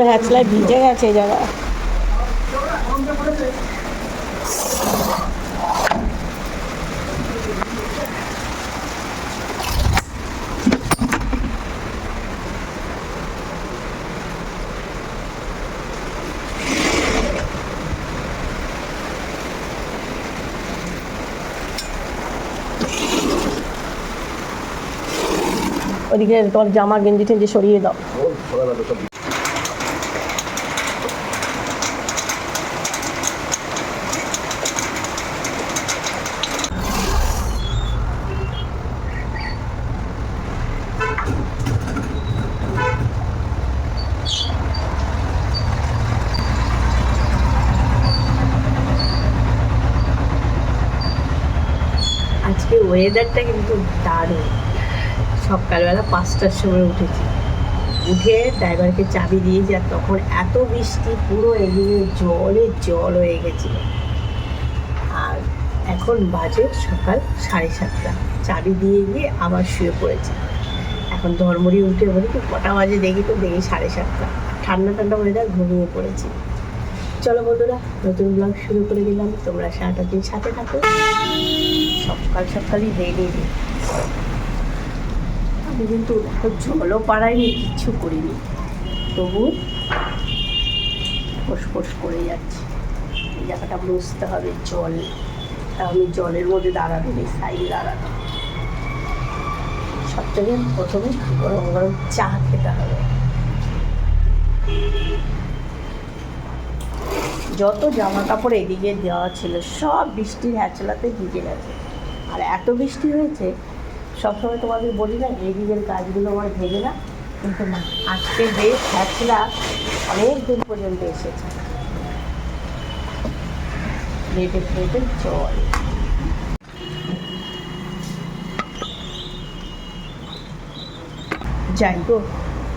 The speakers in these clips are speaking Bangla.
হ্যাচলায় ভিজে গেছে এই ওদিকে তোমার জামা গেঞ্জি টেঞ্জি সরিয়ে দাও। আজকে ওয়েদারটা কিন্তু দারুণ। সকালবেলা পাঁচটার সময় উঠেছি। উঠে ড্রাইভারকে চাবি দিয়েছি আর তখন এত বৃষ্টি, পুরো এদিকে জলে জল হয়ে গেছিল। আর এখন বাজে সকাল সাড়ে সাতটা। চাবি দিয়ে গিয়ে আবার শুয়ে পড়েছি। এখন ধর্মরি উঠে বলি কি কটা বাজে দেখি তো, দেখি সাড়ে সাতটা। ঠান্ডা ঠান্ডা ওয়েদার ঘুমিয়ে পড়েছি। চলো বন্ধুরা, নতুন ব্লগ শুরু করে দিলাম। তোমরা সারাটা দিন সাথে থাকো। সকাল সকালই রেডি আমি কিন্তু দেখো, জলও পাড়াইনি কিচ্ছু করিনি। তবু ফোস করে যাচ্ছি। এই জায়গাটা বুঝতে হবে, জল। আমি জলের মধ্যে দাঁড়ানো নেই সাইডে দাঁড়ানো সব থেকে প্রথমে গরম গরম চা খেতে হবে। যত জামা কাপড় এদিকে দেওয়া ছিল, সব বৃষ্টির হ্যাচলাতে ভিজে গেছে। আর এত বৃষ্টি হয়েছে সবসময় তোমাদের বলি না, এই দিকের কাজগুলো আমার ভেবে না, কিন্তু না, আজকে বেশ হ্যাচলা অনেক দূর পর্যন্ত এসেছে। লেটে ফেটে জল যাই গো,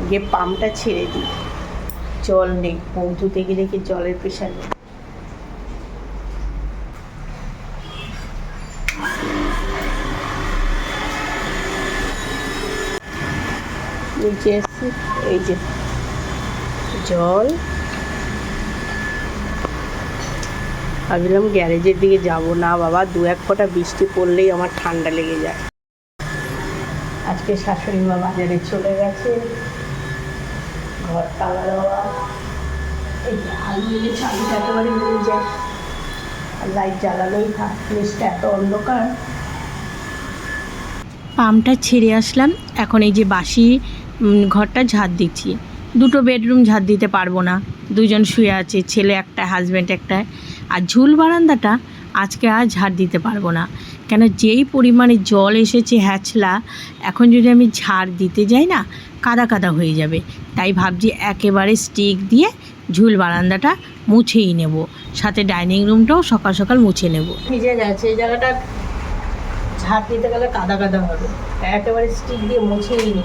গিয়ে পাম্পটা ছেড়ে দিই। জল নেই পৌঁছতে গেলে কি জলের প্রেশার নেই এই যে জল। ভাবছিলাম গ্যারেজের দিকে যাব। না বাবা, দু এক ফোঁটা বৃষ্টি পড়লেই আমার ঠান্ডা লেগে যায়। আজকে শাশুড়ি মা বাজারে চলে গেছে। ঘর তালা দেওয়া। এই যায়। লাইট জিনিসটা এত অন্ধকার। পাম্পটা ছেড়ে আসলাম। এখন এই যে বাসি ঘরটা ঝাড় দিচ্ছি। দুটো বেডরুম ঝাড় দিতে পারব না। দুজন শুয়ে আছে, ছেলে একটা হাজব্যান্ড একটা। আর ঝুল বারান্দাটা আজকে আর ঝাড় দিতে পারব না। কেন যেই পরিমাণে জল এসেছে হ্যাচলা, এখন যদি আমি ঝাড় দিতে যাই না, কাদা কাদা হয়ে যাবে। তাই ভাবছি একেবারে স্টিক দিয়ে ঝুল বারান্দাটা মুছেই নেব। সাথে ডাইনিং রুমটাও সকাল সকাল মুছে নেব। ভিজে গেছে, এই জায়গাটা ঝাড় দিতে গেলে কাদা কাদা হবে। একেবারে স্টিক দিয়ে মুছেই নি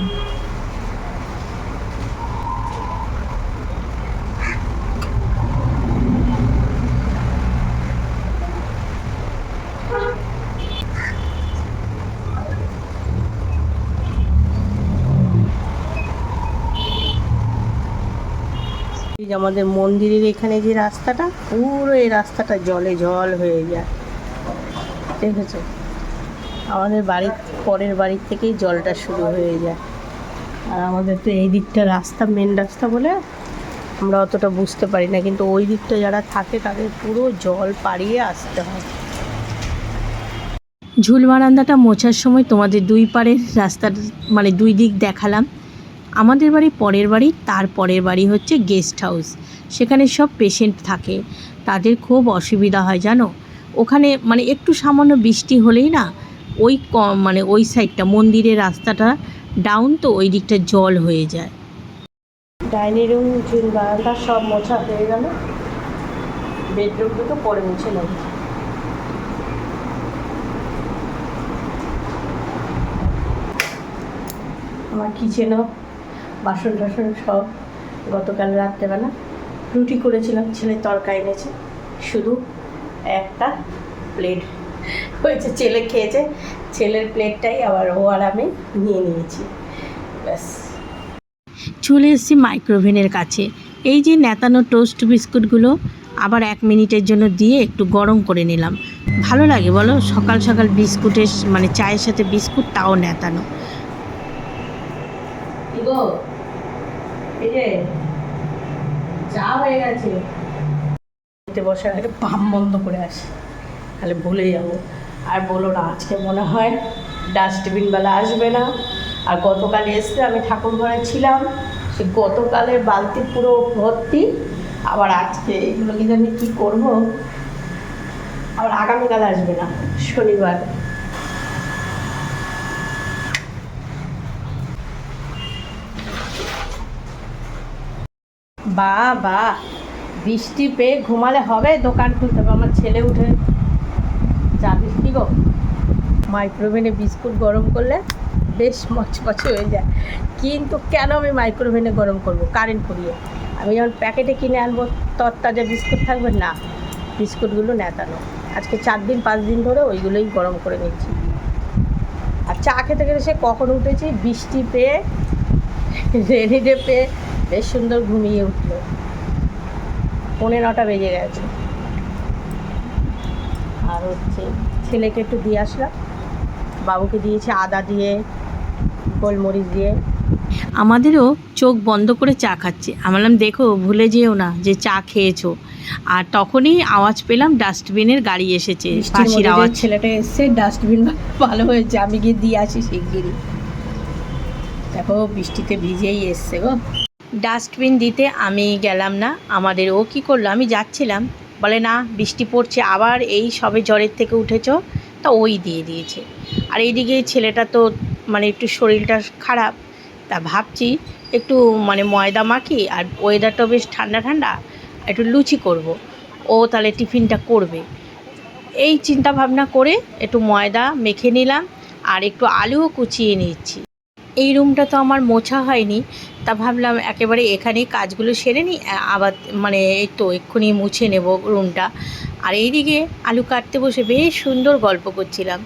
আমাদের মন্দিরের এখানে যে রাস্তাটা, পুরো এই রাস্তাটা জলে জল হয়ে যায়। দেখেছ? আমাদের বাড়ির, পরের বাড়ির থেকেই জলটা শুরু হয়ে যায়। আর আমাদের তো এই দিকটা রাস্তা মেন রাস্তা বলে আমরা অতটা বুঝতে পারি না। কিন্তু ওই দিকটা যারা থাকে, তাদের পুরো জল পাড়িয়ে আসতে হয়। ঝুল বারান্দাটা মোছার সময় তোমাদের দুই পাড়ের রাস্তার মানে দুই দিক দেখালাম। আমাদের বাড়ি পরের বাড়ি, তার পরের বাড়ি হচ্ছে গেস্ট হাউস সেখানে সব পেশেন্ট থাকে। তাদের খুব অসুবিধা হয়, জানো? ওখানে মানে একটু সামান্য বৃষ্টি হলেই না, ওই মানে ওই সাইডটা মন্দিরের রাস্তাটা ডাউন তো ওই দিকটা জল হয়ে যায়। ডাইনিং রুম ঝুল বারান্দা সব মোছা হয়ে গেল। বেডরুম দুটো পরে মুছে নেব। আমার কিচেনও বাসন টাসন সব গতকাল রাত্রেবেলা রুটি করেছিলাম ছেলে তরকা এনেছে। শুধু একটা প্লেট হয়েছে ছেলে খেয়েছে। ছেলের প্লেটটাই আবার ও আর আমি নিয়ে নিয়েছি। ব্যাস। চলে এসেছি মাইক্রোভেনের কাছে। এই যে নেতানো টোস্ট বিস্কুটগুলো আবার এক মিনিটের জন্য দিয়ে একটু গরম করে নিলাম। ভালো লাগে বলো? সকাল সকাল বিস্কুটের মানে চায়ের সাথে বিস্কুট তাও নেতানো। গো? এই যে চা হয়ে গেছে। খেতে বসার আগে পাম বন্ধ করে আসি। তাহলে ভুলে যাব। আর বলো না, আজকে মনে হয় ডাস্টবিনবেলা আসবে না। আর গতকাল এসে আমি ঠাকুর ঘরে ছিলাম। সে গতকালের বালতি পুরো ভর্তি। আবার আজকে এগুলো কিন্তু আমি কী করব? আবার আগামীকাল আসবে না, শনিবার। বা বা, বৃষ্টি পেয়ে ঘুমালে হবে দোকান খুলতে হবে। আমার ছেলে উঠে চা বৃষ্টি গো। মাইক্রোওভেনে বিস্কুট গরম করলে বেশ মচমচে হয়ে যায়। কিন্তু কেন আমি মাইক্রোওভেনে গরম করব? কারেন্ট পুড়িয়ে। আমি যখন প্যাকেটে কিনে আনব, তরতাজা বিস্কুট থাকবে? না। বিস্কুটগুলো নেতানো। আজকে চার দিন, পাঁচ দিন ধরে ওইগুলোই গরম করে নিচ্ছি। আর চা খেতে খেতে সে কখন উঠেছি? বৃষ্টি পেয়ে রেডি ডে পেয়ে বেশ সুন্দর ঘুমিয়ে উঠল। পৌনে নটা বেজে গেছে। আর হচ্ছে ছেলেকে একটু দিয়ে আসলাম। বাবুকে দিয়েছি আদা দিয়ে গোলমরিচ দিয়ে। আমাদেরও চোখ বন্ধ করে চা খাচ্ছে। আমি বললাম দেখো ভুলে যেও না যে চা খেয়েছো। আর তখনই আওয়াজ পেলাম ডাস্টবিনের গাড়ি এসেছে। বৃষ্টির আওয়াজ। ছেলেটা এসছে ডাস্টবিন ভালো হয়েছে। আমি গিয়ে দিয়ে আসি শিগগিরই। দেখো বৃষ্টিতে ভিজেই এসছে গো। ডাস্টবিন দিতে আমি গেলাম না। আমাদের ও কি করল? আমি যাচ্ছিলাম। বলে, না, বৃষ্টি পড়ছে, আবার এই সবে জ্বরের থেকে উঠেছ? তা ওই দিয়ে দিয়েছে। আর এইদিকে ছেলেটা তো মানে একটু শরীরটা খারাপ। তা ভাবছি একটু মানে ময়দা মাখি আর ওয়েদারটাও বেশ ঠান্ডা ঠান্ডা, একটু লুচি করব। ও তাহলে টিফিনটা করবে। এই চিন্তা ভাবনা করে একটু ময়দা মেখে নিলাম আর একটু আলুও কুচিয়ে নিচ্ছি। এই রুমটা তো আমার মোছা হয়নি। তা ভাবলাম একেবারে এখানেই কাজগুলো সেরে নিই আবার মানে এই তো এক্ষুনি মুছে নেব রুমটা। আর এইদিকে আলু কাটতে বসে বেশ সুন্দর গল্প করছিলাম,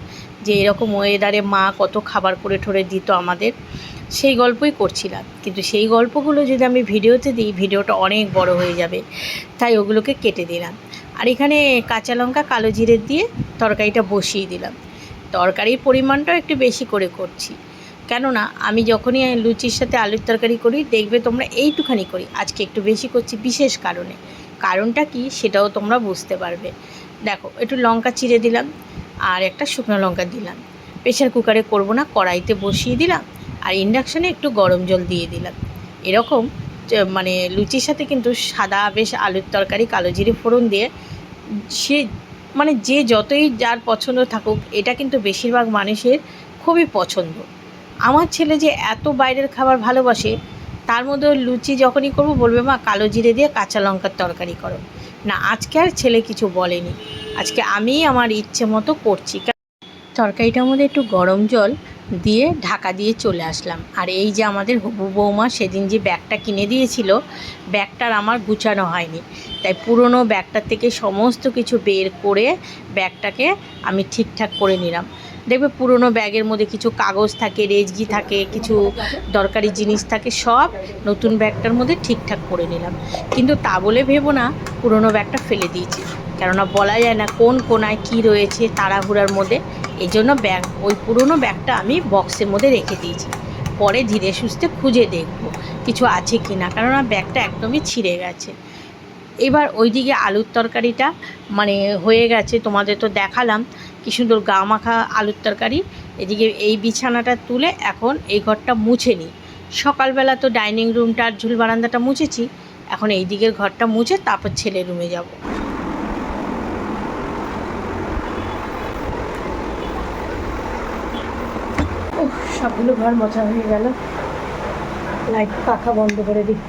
যে এরকম ওয়েদারে মা কত খাবার করে ঠরে দিত আমাদের, সেই গল্পই করছিলাম। কিন্তু সেই গল্পগুলো যদি আমি ভিডিওতে দিই, ভিডিওটা অনেক বড় হয়ে যাবে, তাই ওগুলোকে কেটে দিলাম। আর এখানে কাঁচা লঙ্কা, কালো জিরে দিয়ে তরকারিটা বসিয়ে দিলাম। তরকারির পরিমাণটাও একটু বেশি করে করছি। কেননা আমি যখনই লুচির সাথে আলুর তরকারি করি, দেখবে তোমরা এইটুখানি করি। আজকে একটু বেশি করছি বিশেষ কারণে। কারণটা কি? সেটাও তোমরা বুঝতে পারবে। দেখো, একটু লঙ্কা চিড়ে দিলাম আর একটা শুকনো লঙ্কা দিলাম। প্রেশার কুকারে করব না, কড়াইতে বসিয়ে দিলাম আর ইন্ডাকশানে একটু গরম জল দিয়ে দিলাম। এরকম মানে লুচির সাথে কিন্তু সাদা বেশ আলুর তরকারি, কালো জিরে ফোড়ন দিয়ে সে মানে যে যতই যার পছন্দ থাকুক, এটা কিন্তু বেশিরভাগ মানুষের খুবই পছন্দ। আমার ছেলে যে এত বাইরের খাবার ভালোবাসে, তার মধ্যে লুচি যখনই করব, বলবে, মা, কালো জিরে দিয়ে কাঁচা লঙ্কার তরকারি করো। না, আজকে আর ছেলে কিছু বলেনি। আজকে আমি আমার ইচ্ছে মতো করছি। তরকারিটার মধ্যে একটু গরম জল দিয়ে ঢাকা দিয়ে চলে আসলাম। আর এই যে আমাদের হবু বৌমা সেদিন যে ব্যাগটা কিনে দিয়েছিল, ব্যাগটার আমার গুছানো হয়নি। তাই পুরনো ব্যাগটার থেকে সমস্ত কিছু বের করে ব্যাগটাকে আমি ঠিকঠাক করে নিলাম। দেখবে পুরনো ব্যাগের মধ্যে কিছু কাগজ থাকে, রেজগি থাকে, কিছু দরকারি জিনিস থাকে, সব নতুন ব্যাগটার মধ্যে ঠিকঠাক করে নিলাম। কিন্তু তা বলে ভেবো না, পুরনো ব্যাগটা ফেলে দিয়েছি। কেননা বলা যায় না কোন কোনায় কি রয়েছে তাড়াহুড়ার মধ্যে। এই জন্য ব্যাগ, ওই পুরনো ব্যাগটা আমি বক্সের মধ্যে রেখে দিয়েছি। পরে ধীরে সুস্থে খুঁজে দেখব কিছু আছে কি না কেননা ব্যাগটা একদমই ছিঁড়ে গেছে। এবার ওইদিকে আলুর তরকারিটা মানে হয়ে গেছে, তোমাদের তো দেখালাম। কি সুন্দর গা মাখা আলুর তরকারি। এদিকে এই বিছানাটা তুলে এখন এই ঘরটা মুছে নিই। সকালবেলা তো ডাইনিং রুমটা আর ঝুল বারান্দাটা মুছেছি। এখন এই দিকের ঘরটা মুছে তারপর ছেলে রুমে যাব। সবগুলো ঘর মোছা হয়ে গেল। লাইট পাখা বন্ধ করে দিই।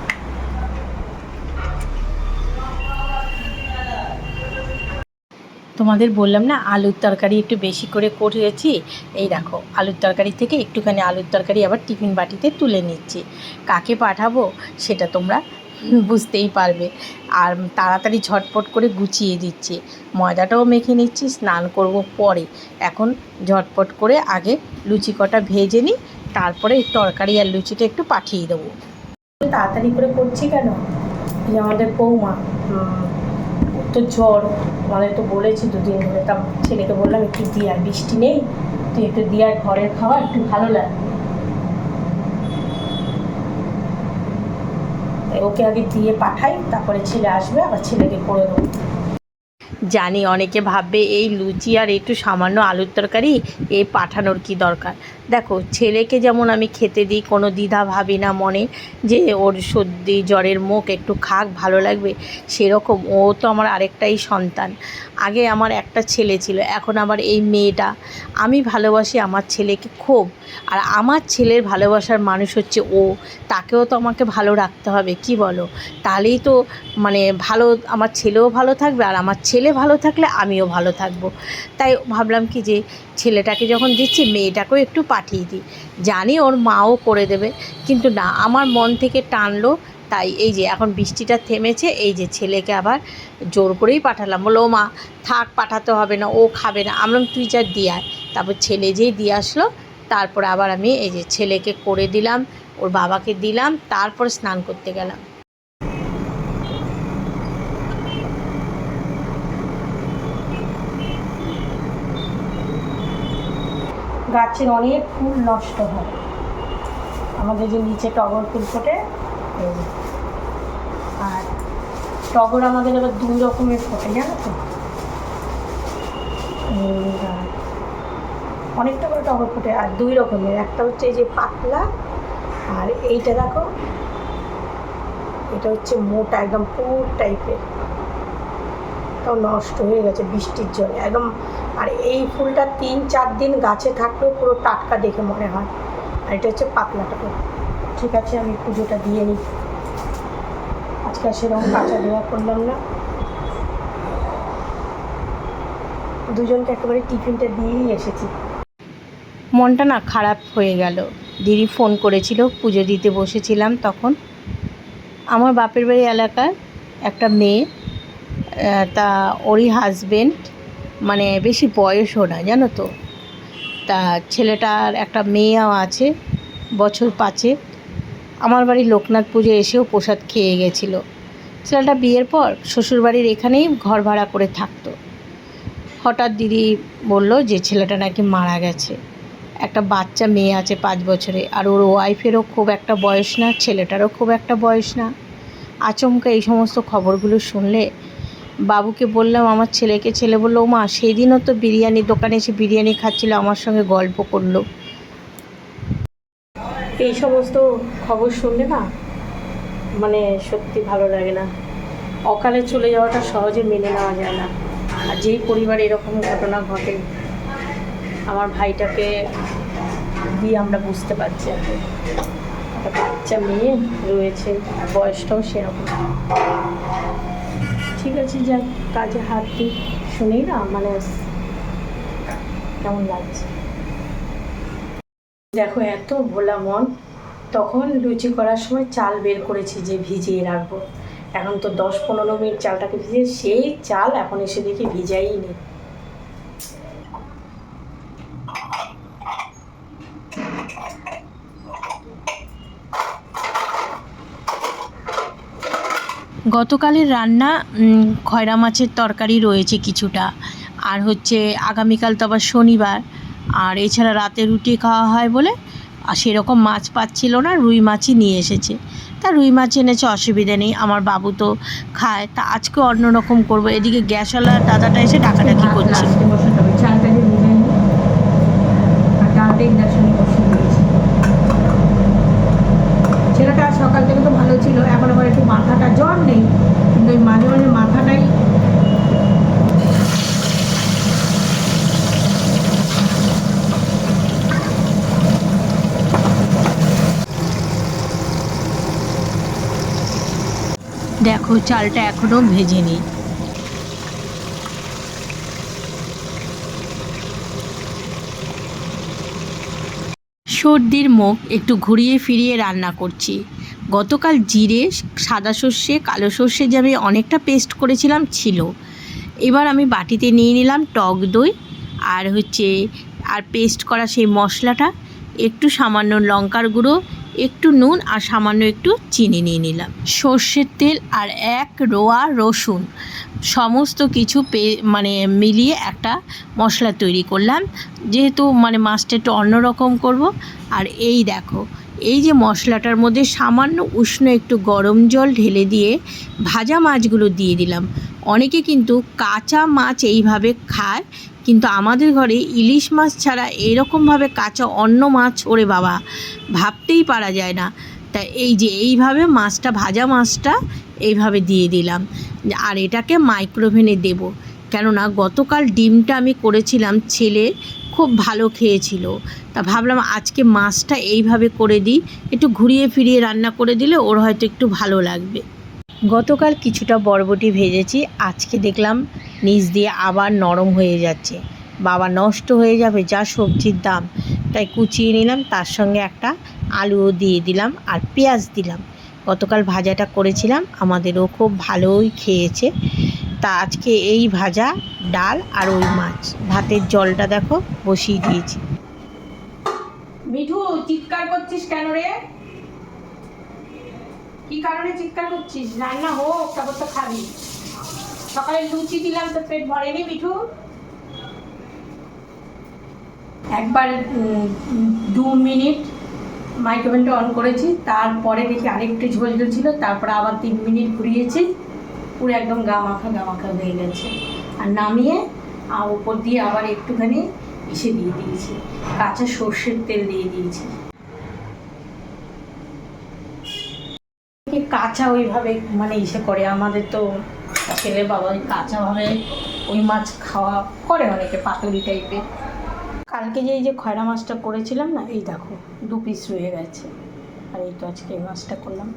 তোমাদের বললাম না, আলুর তরকারি একটু বেশি করে করেছি। এই দেখো, আলুর তরকারি থেকে একটুখানি আলুর তরকারি আবার টিফিন বাটিতে তুলে নিচ্ছি। কাকে পাঠাবো সেটা তোমরা বুঝতেই পারবে। আর তাড়াতাড়ি ঝটপট করে গুছিয়ে দিচ্ছি। ময়দাটাও মেখে নিচ্ছি, স্নান করব পরে। এখন ঝটপট করে আগে লুচি কটা ভেজে নিই, তারপরে তরকারি আর লুচিটা একটু পাঠিয়ে দেবো। তাড়াতাড়ি করে করছি কেন? আমাদের বৌমা তো জ্বর আমাদের তো বলেছি দুদিন ধরে তা ছেলেকে বললাম একটু দিয়ে আয়, বৃষ্টি নেই তুই একটু দিয়ে আয়, ঘরের খাওয়া একটু ভালো লাগবে। ওকে আগে দিয়ে পাঠাই তারপরে ছেলে আসবে আবার ছেলেকে করে দেবো। জানি অনেকে ভাববে এই লুচি আর একটু সামান্য আলুর তরকারি এই পাঠানোর কি দরকার? দেখো, ছেলেকে যেমন আমি খেতে দিই, কোনো দ্বিধা ভাবি না মনে, যে ওর সর্দি, জ্বরের মুখ একটু খাক, ভালো লাগবে, সেরকম। ও তো আমার আরেকটাই সন্তান। আগে আমার একটা ছেলে ছিল, এখন আবার এই মেয়েটা। আমি ভালোবাসি আমার ছেলেকে খুব। আর আমার ছেলের ভালোবাসার মানুষ হচ্ছে ও। তাকেও তো আমাকে ভালো রাখতে হবে, কি বলো? তাহলেই তো মানে ভালো, আমার ছেলেও ভালো থাকবে, আর আমার ছেলে ভালো থাকলে আমিও ভালো থাকব। তাই ভাবলাম কি যে ছেলেটাকে যখন দিচ্ছি, মেয়েটাকেও একটু পাঠিয়ে দিই। জানি ওর মাও করে দেবে, কিন্তু না, আমার মন থেকে টানলো, তাই এই যে এখন বৃষ্টিটা থেমেছে, এই যে ছেলেকে আবার জোর করেই পাঠালাম। বলল, ও মা, থাক, পাঠাতে হবে না, ও খাবে না। আমরা তুই যা দিয়ে আয়। তারপর ছেলে যেই দিয়ে আসলো, তারপর আবার আমি এই যে ছেলেকে করে দিলাম, ওর বাবাকে দিলাম, তারপর স্নান করতে গেলাম। গাছের অনেক ফুল নষ্ট হয়। আমাদের যে নিচে টগর ফুল ফোটে আর টগর আমাদের আবার দুই রকমের ফোটে, জানো তো? অনেকটা করে টগর ফোটে, আর দুই রকমের। একটা হচ্ছে এই যে পাতলা, আর এইটা দেখো, এটা হচ্ছে মোটা, একদম পুর টাইপের। তাও নষ্ট হয়ে গেছে বৃষ্টির জন্য একদম, আর এই ফুলটা তিন চার দিন গাছে থাকলেও পুরো টাটকা দেখে মনে হয়। আর এটা হচ্ছে পাতলাটা করে ঠিক আছে, আমি পুজোটা দিয়ে নিই। আজকে সেরকম কাঁচা দেওয়া করলাম না। দুজনকে একেবারে টিফিনটা দিয়েই এসেছি। মনটা না খারাপ হয়ে গেল। দিদি ফোন করেছিল, পুজো দিতে বসেছিলাম তখন। আমার বাপের বাড়ি এলাকার একটা মেয়ে তা ওরই হাজবেন্ড মানে বেশি বয়সও না, জানো তো? তা ছেলেটার একটা মেয়েও আছে, বছর পাঁচে আমার বাড়ি লোকনাথ পুজো এসেও প্রসাদ খেয়ে গেছিল। ছেলেটা বিয়ের পর শ্বশুরবাড়ির এখানেই ঘর ভাড়া করে থাকতো। হঠাৎ দিদি বলল যে ছেলেটা নাকি মারা গেছে। একটা বাচ্চা মেয়ে আছে পাঁচ বছরে, আর ওর ওয়াইফেরও খুব একটা বয়স না, ছেলেটারও খুব একটা বয়স না। আচমকা এই সমস্ত খবরগুলো শুনলে বাবুকে বললাম, আমার ছেলেকে ছেলে বলল "ও মা সেই দিনও তো বিরিয়ানি দোকানে এসে বিরিয়ানি খাচ্ছিল, আমার সঙ্গে গল্প করল। এই সমস্ত খবর শুনলে না মানে সত্যি ভালো লাগে না। অকালে চলে যাওয়াটা সহজে মেনে নেওয়া যায় না। আর যেই পরিবারে এরকম ঘটনা ঘটে, আমার ভাইটাকে দিয়ে আমরা বুঝতে পারছি। একটা বাচ্চা মেয়ে রয়েছে, বয়সটাও সেরকম। ঠিক যে কাজে হাত দিই। শুনেই না মানে কেমন লাগছে। দেখো, এত ভোলা মন। তখন লুচি করার সময় চাল বের করেছি যে ভিজিয়ে রাখব। এখন তো দশ পনেরো মিনিট চালটাকে ভিজিয়ে, সেই চাল এখন এসে দেখি ভিজাই নেই গতকালের রান্না খয়রা মাছের তরকারি রয়েছে কিছুটা। আর হচ্ছে আগামীকাল তো আবার শনিবার। আর এছাড়া রাতে রুটি খাওয়া হয় বলে, আর সেরকম মাছ পাচ্ছিল না, রুই মাছই নিয়ে এসেছে। তা রুই মাছ এনেছে, অসুবিধা নেই। আমার বাবু তো খায়। তা আজকে অন্যরকম করব। এদিকে গ্যাসওয়ালা দাদাটা এসে ডাকাডাকি করছে লাস্টে বসাতে হবে চালটা যে ভিজাই নিই আর ডালটা ইন্ডাকশনে বসিয়ে দিয়েছি ছেলেটা সকাল থেকে তো ভালো ছিল, এখন আবার একটু মাথাটা, জ্বর নেই, কিন্তু ওই মাঝে মাঝে মাথাটাই দেখো, চালটা এখনও ভেজেনি। সর্দির মুখ একটু ঘুরিয়ে ফিরিয়ে রান্না করছি। গতকাল জিরে, সাদা সর্ষে, কালো সর্ষে যে আমি অনেকটা পেস্ট করেছিলাম ছিল। এবার আমি বাটিতে নিয়ে নিলাম টক দই আর হচ্ছে, আর পেস্ট করা সেই মশলাটা, একটু সামান্য লঙ্কার গুঁড়ো, একটু নুন আর সামান্য একটু চিনি নিয়ে নিলাম। সর্ষের তেল আর এক রোয়া রসুন, সমস্ত কিছু পে মানে মিলিয়ে একটা মশলা তৈরি করলাম। যেহেতু মানে মাছটা একটু অন্যরকম করব, আর এই দেখো এই যে মশলাটার মধ্যে সামান্য উষ্ণ একটু গরম জল ঢেলে দিয়ে ভাজা মাছগুলো দিয়ে দিলাম। অনেকে কিন্তু কাঁচা মাছ এইভাবে খায়, কিন্তু আমাদের ঘরে ইলিশ মাছ ছাড়া এরকমভাবে কাঁচা অন্য মাছ ওরে বাবা, ভাবতেই পারা যায় না। তা এই যে এইভাবে মাছটা, ভাজা মাছটা এইভাবে দিয়ে দিলাম। আর এটাকে মাইক্রোভেনে দেব। কেননা গতকাল ডিমটা আমি করেছিলাম ছেলে খুব ভালো খেয়েছিল। তা ভাবলাম আজকে মাছটা এইভাবে করে দিই, একটু ঘুরিয়ে ফিরিয়ে রান্না করে দিলে ওর হয়তো একটু ভালো লাগবে। গতকাল কিছুটা বরবটি ভেজেছি, আজকে দেখলাম নিচ দিয়ে আবার নরম হয়ে যাচ্ছে। বাবা নষ্ট হয়ে যাবে যা সবজির দাম, তাই কুচিয়ে নিলাম, তার সঙ্গে একটা আলুও দিয়ে দিলাম আর পেঁয়াজ দিলাম। গতকাল ভাজাটা করেছিলাম, আমাদেরও খুব ভালোই খেয়েছে। তা আজকে এই ভাজা, ডাল আর ওই মাছ। ভাতের জলটা দেখো, বসিয়ে দিয়েছি। মিঠু, চিৎকার করছিস কেন রে? কি কারণে চিৎকার করছিস? রান্না হোক, তারপর তো খাবি। সকালে লুচি দিলাম তো পেট ভরেনি মিঠু? একবার দু মিনিট মাইক্রোওভেনটা অন করেছি, তারপরে দেখি আরেকটু ঝোল ঝোল ছিল, তারপরে আবার তিন মিনিট ঘুরিয়েছি। পুরো একদম গা মাখা গা মাখা হয়ে গেছে। আর নামিয়ে আর উপর দিয়ে আবার একটুখানি ইসে দিয়ে দিয়েছি। কাঁচা সর্ষের তেল দিয়ে দিয়েছি। কাঁচা ওইভাবে মানে ইসে করে। আমাদের তো ছেলে বাবা ওই কাঁচাভাবে ওই মাছ খাওয়া করে অনেকে পাতুরি টাইপের কালকে যে এই যে খয়রা মাছটা করেছিলাম না, এই দেখো, দু পিস রয়ে গেছে। আর এই তো আজকে এই মাছটা করলাম।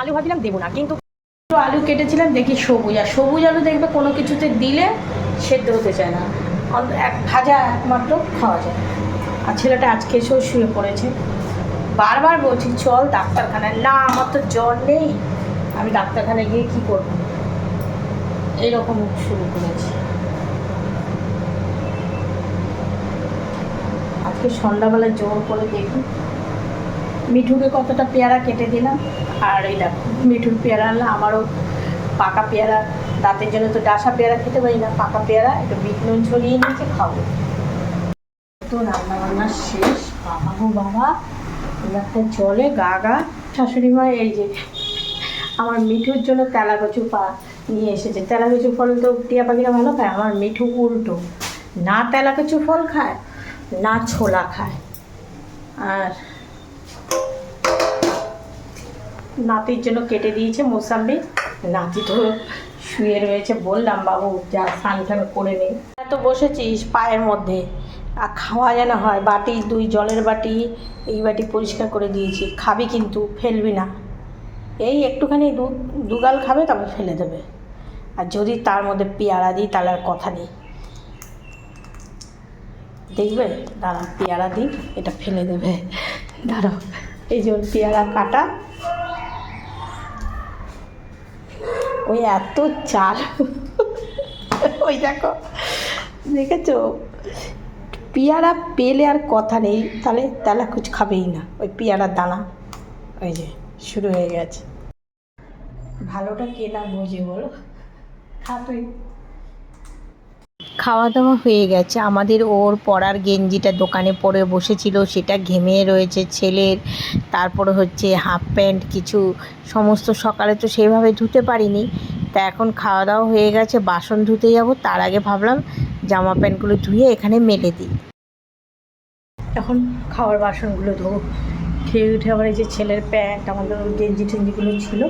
আলু ভাবছিলাম দেবো না। কিন্তু আলু কেটেছিলাম, দেখি সবুজ। আর সবুজ আলু দেখবে কোনো কিছুতে দিলে সেদ্ধ হতে চায় না। এক ভাজা একমাত্র খাওয়া যায়। আর ছেলেটা আজকে এসেও শুয়ে পড়েছে। বারবার বলছি, চল ডাক্তারখানায়। না, আমার তো জ্বর নেই। আমি ডাক্তারখানায় গিয়ে কী করব? এইরকম শুরু করেছি। আজকে সন্ধ্যাবেলা জোর করে দেখি। মিঠুকে কতটা পেয়ারা কেটে দিলাম। আর এই দেখো, মিঠুর পেয়ারা আনলে আমারও পাকা পেয়ারা, দাঁতের জন্য তো ডাসা পেয়ারা খেতে পারি না, পাকা পেয়ারা, একটু বিট নুন ছড়িয়ে নিয়েছে, খাব। তো রান্না বান্না শেষ, বাবা গো বাবা একটা জলে গা গা। শাশুড়ি মা, এই যে, আমার মিঠুর জন্য তেলা কচু পা নিয়ে এসেছে। তেলা কচু ফল তো টিয়া পাখিরা ভালো খায়, আমার মিঠু উল্টো। না তেলা কচু ফল খায়, না ছোলা খায়। আর নাতির জন্য কেটে দিয়েছে মোসাম্বি। নাতি তো শুয়ে রয়েছে, বললাম, বাবু, যা স্নান টান করে নে। তো বসেছিস পায়ের মধ্যে। আর খাওয়া যেন হয়, বাটি, দুই জলের বাটি, এই বাটি পরিষ্কার করে দিয়েছি। খাবি কিন্তু, ফেলবি না। এই একটুখানি দু দুগাল খাবে, তারপর ফেলে দেবে। আর যদি তার মধ্যে পেয়ারা দিই, তাহলে আর কথা নেই। দেখবে? দাঁড়া, পেয়ারা দিই, এটা ফেলে দেবে। দাঁড়াও, এই যে ওর পেয়ারা কাটা ওই এত চাল। ওই দেখো, দেখেছ? পেয়ারা পেলে আর কথা নেই, তাহলে তালা কুচ খাবেই না। ওই পেয়ারার দানা, ওই যে, শুরু হয়ে গেছে। ভালোটা কে না বোঝে বলো? খাবে খাওয়া দাওয়া হয়ে গেছে। আমাদের ওর পরার গেঞ্জিটা দোকানে পরে বসেছিল, সেটা ঘেমে রয়েছে ছেলের। তারপরে হচ্ছে হাফ প্যান্ট, কিছু সমস্ত সকালে তো সেইভাবে ধুতে পারিনি। তা এখন খাওয়া দাওয়া হয়ে গেছে, বাসন ধুতে যাব। তার আগে ভাবলাম জামা প্যান্টগুলো ধুয়ে এখানে মেলে দিই। এখন খাওয়ার বাসনগুলো ধোবো। খেয়ে উঠে আবার এই যে ছেলের প্যান্ট, আমাদের গেঞ্জি টেঞ্জিগুলো ছিল।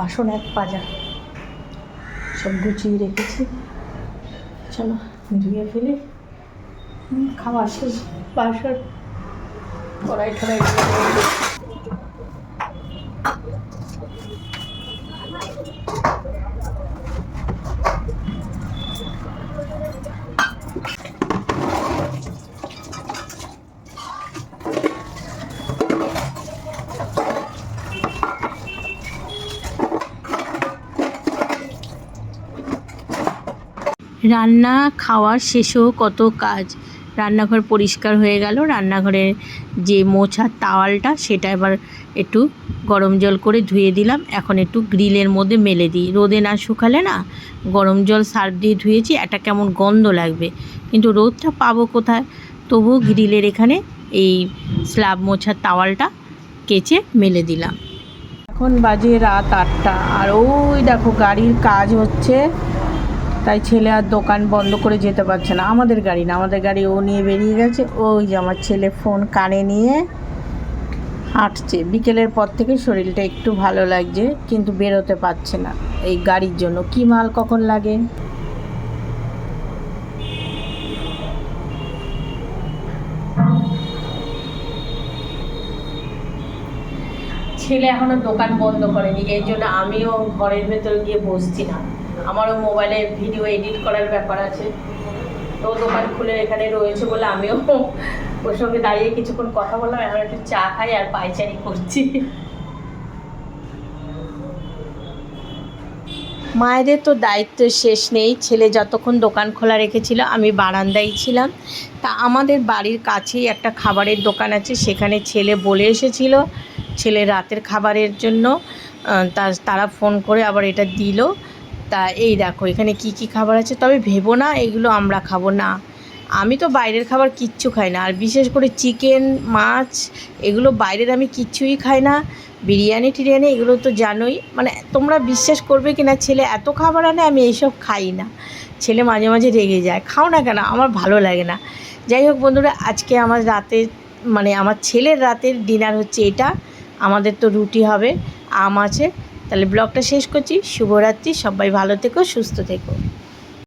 বাসন এক পাজা। সব গুছিয়ে রেখেছি। চলো ধুয়ে ফেলে। খাওয়া শেষ। বাসর কড়াই টড়াই রান্না খাওয়ার শেষেও কত কাজ? রান্নাঘর পরিষ্কার হয়ে গেল। রান্নাঘরের যে মোছার তাওয়ালটা, সেটা এবার একটু গরম জল করে ধুয়ে দিলাম। এখন একটু গ্রিলের মধ্যে মেলে দিই। রোদে না শুকালে না গরম জল সার্ফ দিয়ে ধুয়েছি, একটা কেমন গন্ধ লাগবে। কিন্তু রোদটা পাবো কোথায়? তবুও গ্রিলের এখানে এই স্ল্যাব মোছার তাওয়ালটা কেচে মেলে দিলাম। এখন বাজে রাত আটটা। আর ওই দেখো গাড়ির কাজ হচ্ছে। তাই ছেলে আর দোকান বন্ধ করে যেতে পারছে না। আমাদের গাড়ি না, আমাদের গাড়ি ও নিয়ে বেরিয়ে গেছে। ওই যে আমার ছেলে ফোন কানে নিয়ে হাঁটছে। বিকেলের পর থেকে শরীরটা একটু ভালো লাগছে, কিন্তু বেরোতে পারছে না। এই গাড়ির জন্য কি মাল কখন লাগে? ছেলে এখনও দোকান বন্ধ করেনি, এর জন্য আমিও ঘরের ভেতরে গিয়ে বসছি না। আমারও মোবাইলে ভিডিও এডিট করার ব্যাপার আছে। তো দোকান খুলে এখানে রয়েছে বলে আমিও ওর সঙ্গে দাঁড়িয়ে কিছুক্ষণ কথা বললাম, এখন একটু চা খাই আর পাইচারি করছি। মায়েদের তো দায়িত্ব শেষ নেই, ছেলে যতক্ষণ দোকান খোলা রেখেছিল আমি বারান্দায় ছিলাম। তা আমাদের বাড়ির কাছেই একটা খাবারের দোকান আছে, সেখানে ছেলে বলে এসেছিল ছেলে রাতের খাবারের জন্য তারা ফোন করে আবার এটা দিল। তা এই দেখো, এখানে কি কি খাবার আছে? তবে ভেবো না, এগুলো আমরা খাব না। আমি তো বাইরের খাবার কিচ্ছু খাই না। আর বিশেষ করে চিকেন, মাছ, এগুলো বাইরের আমি কিচ্ছুই খাই না। বিরিয়ানি, টিরিয়ানি, এগুলো তো জানোই। মানে তোমরা বিশ্বাস করবে কি না ছেলে এত খাবার আনে, আমি এইসব খাই না। ছেলে মাঝে মাঝে রেগে যায়। খাও না কেন? আমার ভালো লাগে না। যাই হোক বন্ধুরা, আজকে আমার রাতে মানে আমার ছেলের রাতের ডিনার হচ্ছে এটা। আমাদের তো রুটি হবে, আম আছে। তাহলে ব্লগটা শেষ করছি। শুভরাত্রি সবাই ভালো থেকো সুস্থ থেকো।